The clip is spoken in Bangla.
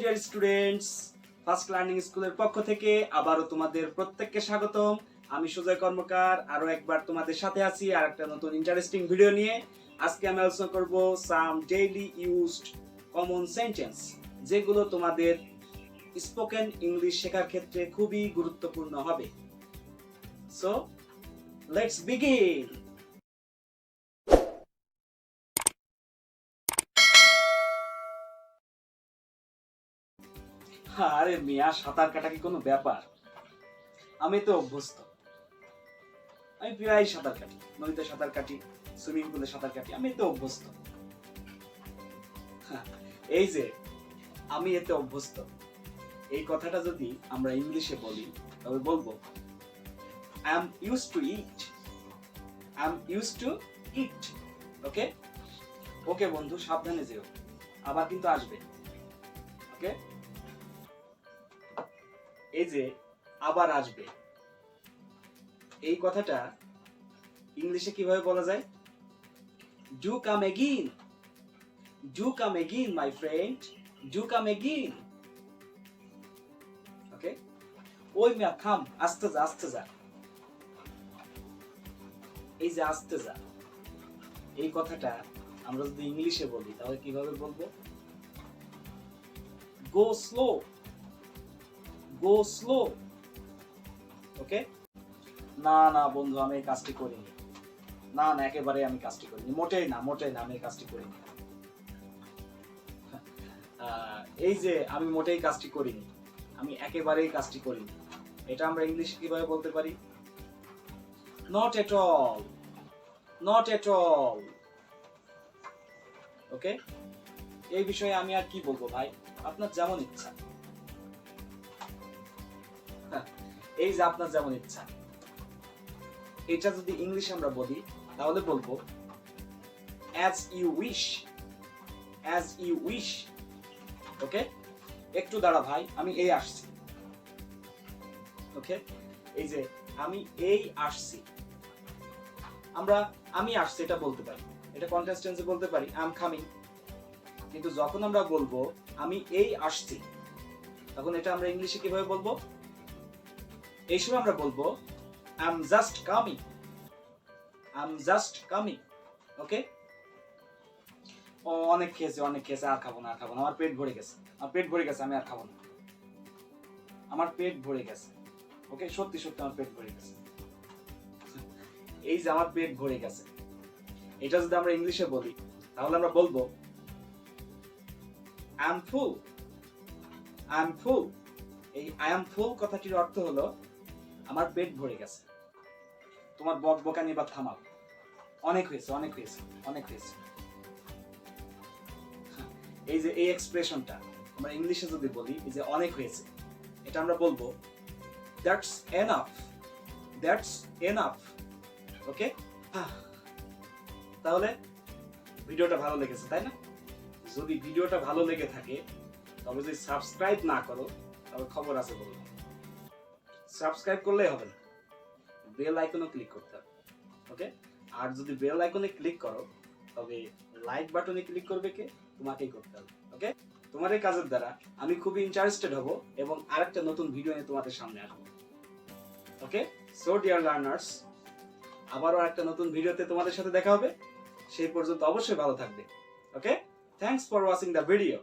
ডিয়ার স্টুডেন্টস ফার্স্ট লার্নিং স্কুলের পক্ষ থেকে আবারও তোমাদের প্রত্যেককে স্বাগতম। আমি সুজয় কর্মকার আরও একবার তোমাদের সাথে আছি আর একটা নতুন ইন্টারেস্টিং ভিডিও নিয়ে। আজকে আমি আলোচনা করব some daily used common sentence যেগুলো তোমাদের স্পোকেন ইংলিশ শেখার ক্ষেত্রে খুবই গুরুত্বপূর্ণ হবে। সো লেটস বিগিন আরে মিয়া সাঁতার কাটা কি কোনো ব্যাপার? আমি তো অভ্যস্ত। আমি প্রায় সাঁতার কাটি নদীতে সাঁতার কাটি সুইমিং পুলে সাঁতার কাটি আমি তো অভ্যস্ত। হ্যাঁ, এই যে আমি এতে অভ্যস্ত। এই কথাটা যদি আমরা ইংলিশে বলি তবে বলব I am use to eat I am use to eat okay okay বন্ধু সাবধানে যেও আবার কিন্তু আসবে ওকে এই যে আবার আসবে। এই কথাটা ইংলিশে কীভাবে বলা যায়? Do come again do come again my friend do come again okay ওই মিয়া খাম আস্তে যা আস্তে যা। এই যে আস্তে যা, এই কথাটা আমরা যদি ইংলিশে বলি, তাহলে কীভাবে বলব? গো স্লো গো স্লো ওকে না না, বন্ধু, আমি এই কাজটি করিনি। না না একেবারে আমি কাজটি করিনি। মোটেই না মোটেই না, আমি এই কাজটি করিনি। এই যে আমি মোটেই কাজটি করিনি, আমি একেবারেই কাজটি করিনি। এটা আমরা ইংলিশে কীভাবে বলতে পারি? Not at all not at all okay এই বিষয়ে আমি আর কি বলব ভাই? আপনার যেমন ইচ্ছা। এই যে আপনার যেমন ইচ্ছা। এটা যদি ইংলিশে আমরা বলি, তাহলে বলব as you wish as you wish okay একটু দাঁড়া ভাই, আমি এই আসছি। ওকে এই যে, আমি এই আসছি। আমরা, আমি আসছি, এটা বলতে পারি। এটা কন্টেন্স টেন্সে বলতে পারি আই এম কামিং কিন্তু যখন আমরা বলব, আমি এই আসছি, তখন এটা আমরা ইংলিশে কীভাবে বলব? এই সময় আমরা বলব I am just coming I am just coming okay অনেক খেয়েছে অনেক খেয়েছে, আর খাব না, আর খাব না। আমার পেট ভরে গেছে। আমার পেট ভরে গেছে, আমি আর খাব না। আমার পেট ভরে গেছে ওকে সত্যি সত্যি, আমার পেট ভরে গেছে। এই যে আমার পেট ভরে গেছে। এটা যদি আমরা ইংলিশে বলি, তাহলে আমরা বলব I am full I am full এই আই এম ফুল কথাটির অর্থ হলো আমার পেট ভরে গেছে। তোমার বক বকানি বা থামাও। অনেক হয়েছে অনেক হয়েছে অনেক হয়েছে। এই যে এই এক্সপ্রেশনটা আমরা ইংলিশে যদি বলি, এই যে অনেক হয়েছে, এটা আমরা বলব that's enough that's enough okay তাহলে ভিডিওটা ভালো লেগেছে, তাই না? যদি ভিডিওটা ভালো লেগে থাকে, তবে যদি সাবস্ক্রাইব না করো, তাহলে খবর আছে বললাম। সাবস্ক্রাইব করলেই হবে না। বেল আইকনও ক্লিক করতে হবে, ওকে? আর যদি বেল আইকনে ক্লিক করো, তবে লাইক বাটনে ক্লিক করবে কে? তোমাকেই করতে হবে, ওকে? তোমার এই কাজের দ্বারা আমি খুবই ইন্টারেস্টেড হব এবং আরেকটা নতুন ভিডিও নিয়ে তোমাদের সামনে আসব, ওকে? সো ডিয়ার লার্নার্স আবারও একটা নতুন ভিডিওতে তোমাদের সাথে দেখা হবে। সেই পর্যন্ত অবশ্যই ভালো থাকবে, okay? Thanks for watching the video